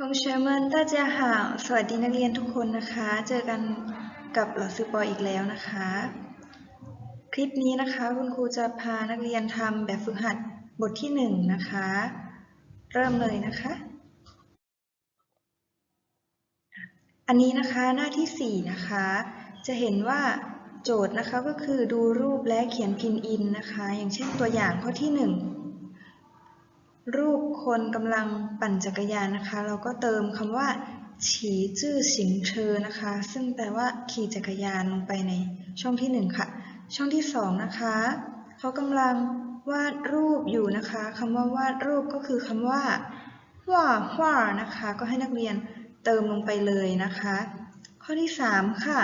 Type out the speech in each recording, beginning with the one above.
ทงเชมเมนตาเจ้าหาวสวัสดีนักเรียนทุกคนนะคะ เจอกันกับหลอซือปออีกแล้วนะคะ คลิปนี้นะคะคุณครูจะพานักเรียนทำแบบฝึกหัดบทที่หนึ่งนะคะ เริ่มเลยนะคะ อันนี้นะคะหน้าที่สี่นะคะ จะเห็นว่าโจทย์นะคะก็คือดูรูปและเขียนพินอินนะคะ อย่างเช่นตัวอย่างข้อที่หนึ่ง รูปคนกำลังปั่นจักรยานนะคะ เราก็เติมคำว่าฉีจื้อสิงเชอนะคะ ซึ่งแปลว่าขี่จักรยานลงไปในช่องที่หนึ่งค่ะ ช่องที่สองนะคะเขากำลังวาดรูปอยู่นะคะคำว่าวาดรูปก็คือคำว่าว่าว่านะคะ ก็ให้นักเรียนเติมลงไปเลยนะคะ ข้อที่สามค่ะ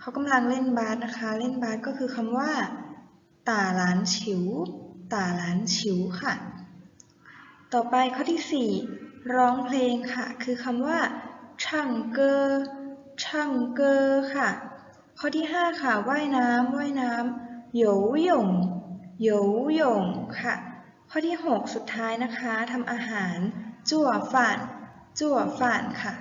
เขากำลังเล่นบาสนะคะ เล่นบาสก็คือคำว่าต่าหลานฉิวต่าหลานฉิวค่ะ ต่อไปข้อที่ 4 ร้องเพลงค่ะ คือคำว่าช่างเกอช่างเกอค่ะ ข้อที่ 5 ค่ะ ว่ายน้ำว่ายน้ำโหยวหย่งโหยวหย่งค่ะ ข้อที่ 6 สุดท้ายนะคะทำอาหาร จั่วฝานจั่วฝานค่ะ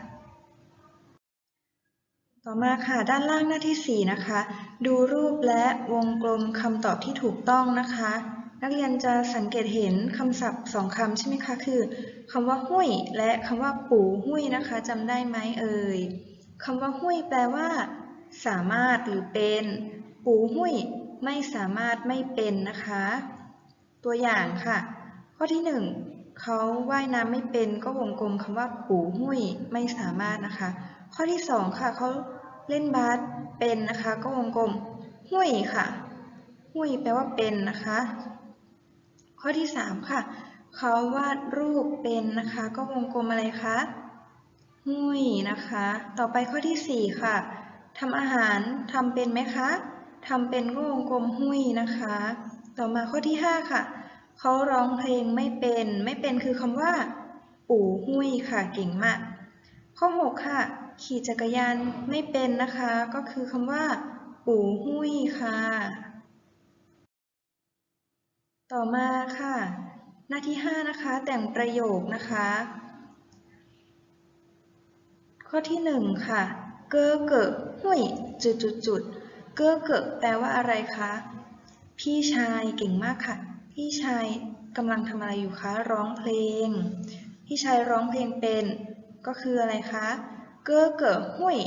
ต่อมาค่ะด้านล่างหน้าที่ 4 นะคะ ดูรูปและวงกลมคำตอบที่ถูกต้องนะคะ นักเรียนจะสังเกตเห็นคำศัพท์สองคำใช่ไหมคะ คือคำว่าหุ้ยและคำว่าปู่หุ้ยนะคะจำได้ไหมเอ่ยคำว่าหุ้ยแปลว่า สามารถหรือเป็น ปู่หุ้ยไม่สามารถไม่เป็นนะคะ ตัวอย่างค่ะ ข้อที่หนึ่งเขาว่ายน้ำไม่เป็นก็วงกลมคำว่าปู่หุ้ยไม่สามารถนะคะ ข้อที่สองค่ะเขาเล่นบาสเป็นนะคะ ก็วงกลม หุ้ยค่ะ หุ้ยแปลว่าเป็นนะคะ ข้อที่สามค่ะ เขาวาดรูปเป็นนะคะ ก็วงกลมอะไรคะหุ้ยนะคะ ต่อไปข้อที่สี่ค่ะทำอาหารทำเป็นไหมคะทำเป็นก็วงกลมหุ้ยนะคะ ต่อมาข้อที่ห้าค่ะ เขาร้องเพลงไม่เป็น ไม่เป็นคือคำว่า ปู่หุ้ยค่ะ เก่งมาก ข้อหกค่ะ ขี่จักรยานไม่เป็นนะคะ ก็คือคำว่า ปู่หุ้ยค่ะ ต่อมาค่ะ หน้าที่ 5 นะคะ แต่งประโยคนะคะ ข้อที่ 1 ค่ะ เกอเกิดหุยจุดจุดจุดเกอเกิดแปลว่าอะไรคะ พี่ชายเก่งมากค่ะ พี่ชายกำลังทำอะไรอยู่คะ ร้องเพลง พี่ชายร้องเพลงเป็น ก็คืออะไรคะ เกอเกิดหุย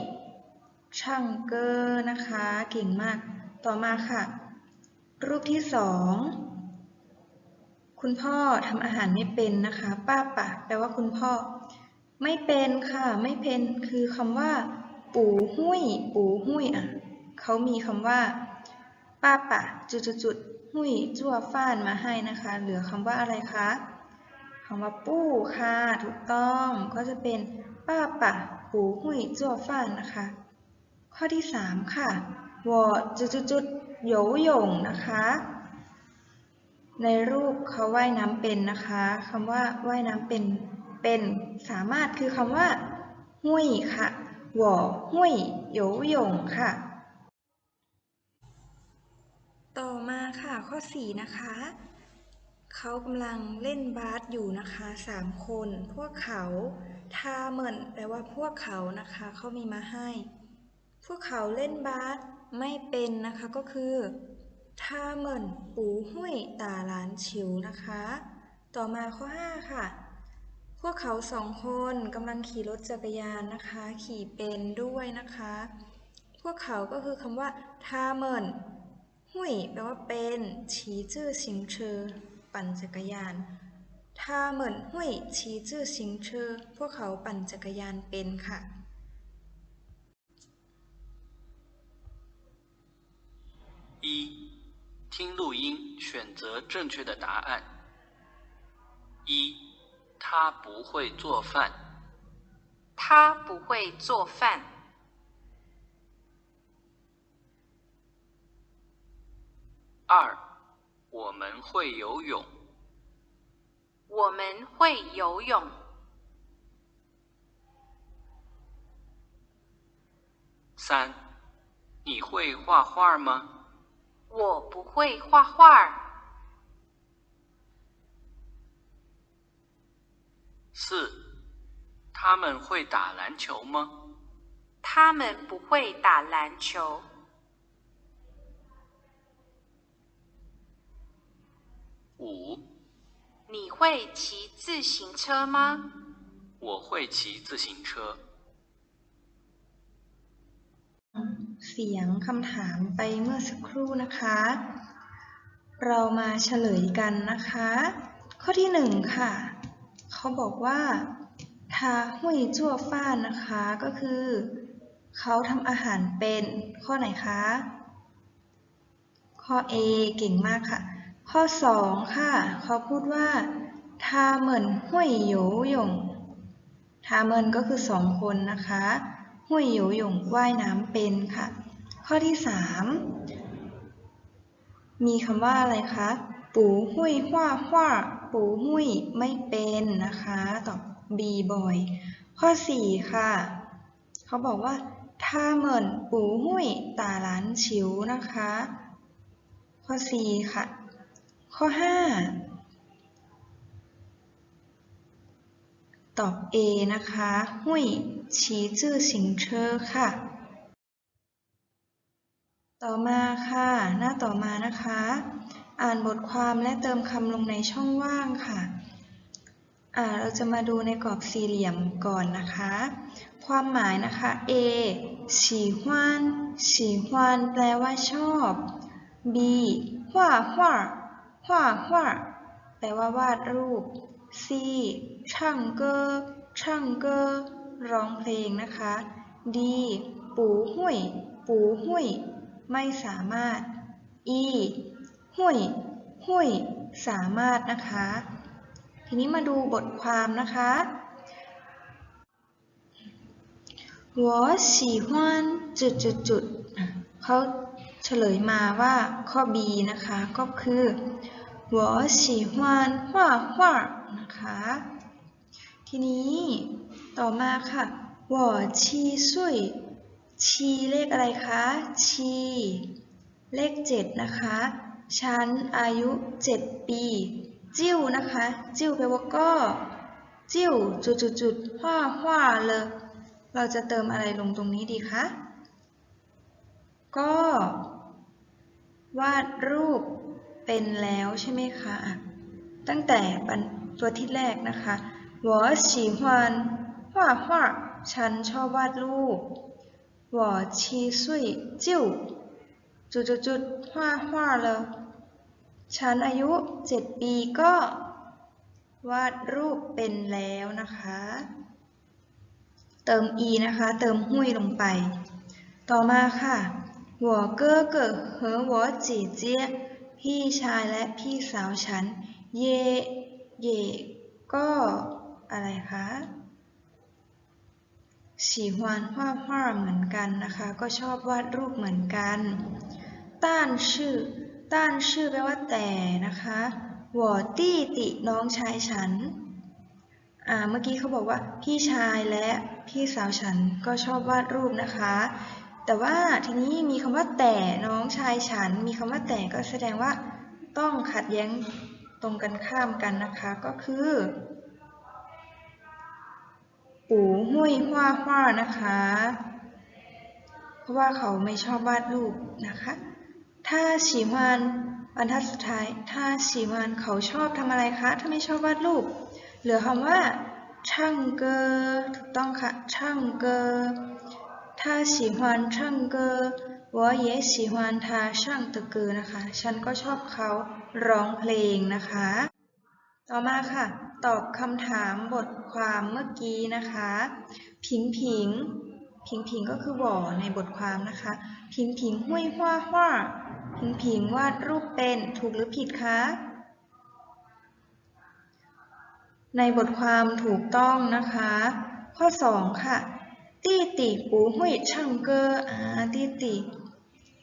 ช่างเกอนะคะ เก่งมาก ต่อมาค่ะ รูปที่สอง คุณพ่อทำอาหารไม่เป็นนะคะ ป้าปะแปลว่าคุณพ่อ ไม่เป็นค่ะ ไม่เป็นคือคำว่า ปู่หุ้ย ปู่หุ้ยอะเขามีคำว่า ป้าปะจุดจุดหุ้ยจั่วฟ้านมาให้นะคะ เหลือคำว่าอะไรคะคำว่าปู้ค่ะ ถูกต้องก็จะเป็นป้าปะปู่หุ้ยจั่วฟ้านนะคะ ข้อที่สามค่ะวอจุดจุดจุดโหยวหยงนะคะ ในรูปเขาว่ายน้ำเป็นนะคะคำว่าว่ายน้ำเป็นเป็นสามารถคือคำว่าหุ้ยค่ะหวอหุ้ยโยหยงค่ะ ต่อมาค่ะข้อ 4 นะคะ เขากำลังเล่นบาสอยู่นะคะสามคน พวกเขาทาเหมินแปลว่าพวกเขานะคะเขามีมาให้ พวกเขาเล่นบาสไม่เป็นนะคะก็คือ ท่าเหมินปูหุ้ยตาหลานฉิวนะคะ ต่อมาข้อ 5 ค่ะ พวกเขาสองคนกำลังขี่รถจักรยานนะคะ ขี่เป็นด้วยนะคะ พวกเขาก็คือคำว่าท่าเหมินหุ้ยแปลว่าเป็นฉีจื้อสิงเชอปั่นจักรยานท่าเหมินหุ้ยฉีจื้อสิงเชอพวกเขาปั่นจักรยานเป็นค่ะ一，听录音，选择正确的答案。一，他不会做饭。他不会做饭。二，我们会游泳。我们会游泳。三，你会画画吗？我不会画画。四，他们会打篮球吗？他们不会打篮球。五，你会骑自行车吗？我会骑自行车。 สียงคำถามไปเมื่อสักครู่นะคะ เรามาเฉลยกันนะคะ ข้อที่หนึ่งค่ะ เขาบอกว่าทาหุยจั่วฟ้านนะคะ ก็คือ เขาทำอาหารเป็นข้อไหนคะ ข้อ A เก่งมากค่ะ ข้อ 2 ค่ะ เขาพูดว่าทาเหมินหุยโหยหยงทาเหมินก็คือสองคนนะคะ หุยโหยหยงว่ายน้ำเป็นค่ะ ข้อที่ 3 มีคำว่าอะไรคะ ปูหุยหว่าหว่าปูหุยไม่เป็นนะคะ ตอบ B บ่อย ข้อ 4 ค่ะ เขาบอกว่าถ้าเหมินปูหุยตาหลานฉิวนะคะ ข้อ 4 ค่ะ ข้อ 5 ตอบ A นะคะ หุยฉีจื่อสิงเชอร์ค่ะ ต่อมาค่ะ หน้าต่อมานะคะ อ่านบทความและเติมคำลงในช่องว่างค่ะอ่าเราจะมาดูในกรอบสี่เหลี่ยมก่อนนะคะ ความหมายนะคะ A ฉีฮวานฉีฮวานแปลว่าชอบ B หว่าหว่าหว่าหว่าแปลว่าวาดรูป C ช่างเกอช่างเกอร้องเพลงนะคะ D ปูหุยปูหุย ไม่สามารถ E หุยหุยสามารถนะคะ ทีนี้มาดูบทความนะคะ我喜欢จุดจุดจุดอ่ะเขาเฉลยมาว่าข้อ B นะคะ ก็คือ我喜欢画画นะคะ ทีนี้ต่อมาค่ะ我七岁 ชีเลขอะไรคะ ชี เลข 7 นะคะชั้นอายุ 7 ปี จิ้วนะคะ จิ้วแปลว่าก็ จิ้วจุดจุดจุดห้าห้าเลยเราจะเติมอะไรลงตรงนี้ดีคะ ก็ วาดรูปเป็นแล้วใช่ไหมคะ ตั้งแต่ตัวที่แรกนะคะวอฉีฮวนหัวหัวฉันชอบวาดรูป 我七岁就จุดจุดจุด画画了ฉันอายุเจ็ดปีก็ วาดรูปเป็นแล้วนะคะ เติม e นะคะ เติมหุยลงไป ต่อมาค่ะ我哥哥和我姐姐พี่ชายและพี่สาวฉัน เย่เย่ก็อะไรคะ สีฮวนวาดภาพเหมือนกันนะคะ ก็ชอบวาดรูปเหมือนกัน ต้านชื่อ ต้านชื่อแปลว่าแต่นะคะวอตี้ติน้องชายฉัน อ่า เมื่อกี้เขาบอกว่าพี่ชายและพี่สาวฉันก็ชอบวาดรูปนะคะ แต่ว่าทีนี้มีคำว่าแต่น้องชายฉัน มีคำว่าแต่ก็แสดงว่าต้องขัดแย้งตรงกันข้ามกันนะคะ ก็คือ ปูห้วยห้าห้านะคะ เพราะว่าเขาไม่ชอบวาดรูปนะคะ ถ้าฉีมานบรรทัดสุดท้าย ถ้าฉีมานเขาชอบทำอะไรคะ ถ้าไม่ชอบวาดรูป เหลือคำว่า ช่างเกอถูกต้องค่ะ ช่างเกอถ้าฉีฮานช่างเกอวอเยฉีฮานทาช่างตะเกอนะคะ ฉันก็ชอบเขาร้องเพลงนะคะ ต่อมาค่ะ ตอบคำถามบทความเมื่อกี้นะคะ ผิงผิง ผิงผิงก็คือบ่อในบทความนะคะ ผิงผิงห้วยหว่าหว่าผิงผิงวาดรูปเป็นถูกหรือผิดคะ ในบทความถูกต้องนะคะ ข้อ 2 ค่ะ ตี้ติปูหุยช่างเกอร์อ่าตี้ติ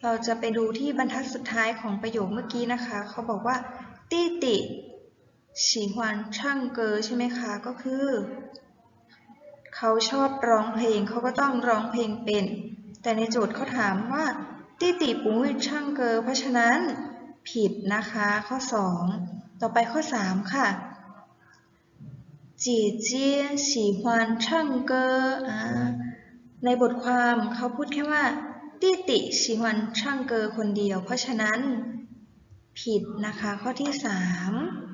เราจะไปดูที่บรรทัดสุดท้ายของประโยคเมื่อกี้นะคะ เขาบอกว่าตี้ติ ฉีหวนช่างเกอใช่ไหมคะ ก็คือเขาชอบร้องเพลงเขาก็ต้องร้องเพลงเป็น แต่ในโจทย์เขาถามว่าตี้ตีปูวิช่างเกอ เพราะฉะนั้นผิดนะคะข้อ 2 ต่อไปข้อ 3 ค่ะจีเจี๋ยฉีฮวนช่างเกอในบทความเขาพูดแค่ว่าตี้ติฉีฮวนช่างเกอคนเดียว เพราะฉะนั้นผิดนะคะข้อที่ 3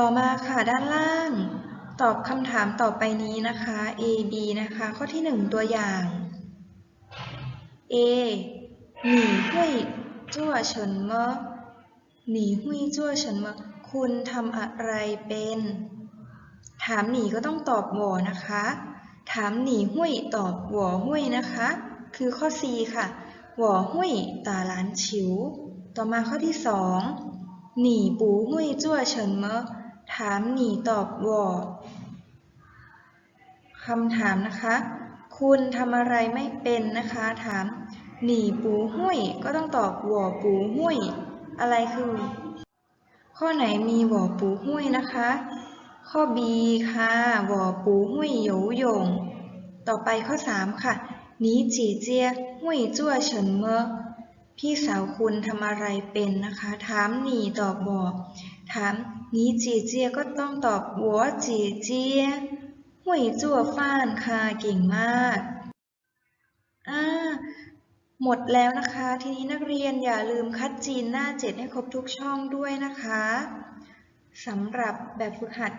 ต่อมาค่ะด้านล่าง ตอบคำถามต่อไปนี้นะคะ A B นะคะ ข้อที่หนึ่งตัวอย่าง A หนีหุยจั่วเฉินเมอหนีหุยจั่วเฉินเมอคุณทำอะไรเป็น ถามหนีก็ต้องตอบหวอนะคะ ถามหนีหุยตอบหวอหุยนะคะ คือข้อ C ค่ะหวอหุยตาหลานฉิว ต่อมาข้อที่สองหนีปูหุยจั่วเฉินเมอ ถามหนีตอบวอคำถามนะคะ คุณทำอะไรไม่เป็นนะคะ ถามหนีปูหุ้ยก็ต้องตอบวอปูหุ้ยอะไรคือ ข้อไหนมีวอปูหุ้ยนะคะ ข้อ B ค่ะวอปูหุ้ยโยยง ต่อไปข้อ 3 ค่ะหนีจีเจียหุ้ยจั่วเฉินเมอ พี่สาวคุณทำอะไรเป็นนะคะ ถามหนีตอบหวอถามหนีจีเจียก็ต้องตอบหัวจีเจียหุ้ยจั่วฟ้านค่ะเก่งมากอ่าหมดแล้วนะคะ ทีนี้นักเรียนอย่าลืมคัดจีนหน้า7ให้ครบทุกช่องด้วยนะคะสำหรับแบบฝึกหัด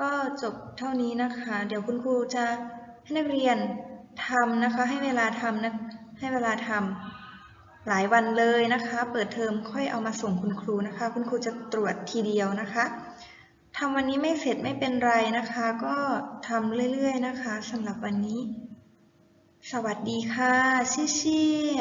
ก็จบเท่านี้นะคะ เดี๋ยวคุณครูจะให้นักเรียนทำนะคะ ให้เวลาทำนะให้เวลาทำ หลายวันเลยนะคะ เปิดเทอมค่อยเอามาส่งคุณครูนะคะ คุณครูจะตรวจทีเดียวนะคะทำวันนี้ไม่เสร็จไม่เป็นไรนะคะ ก็ทำเรื่อยๆนะคะสำหรับวันนี้ สวัสดีค่ะ เชี่ย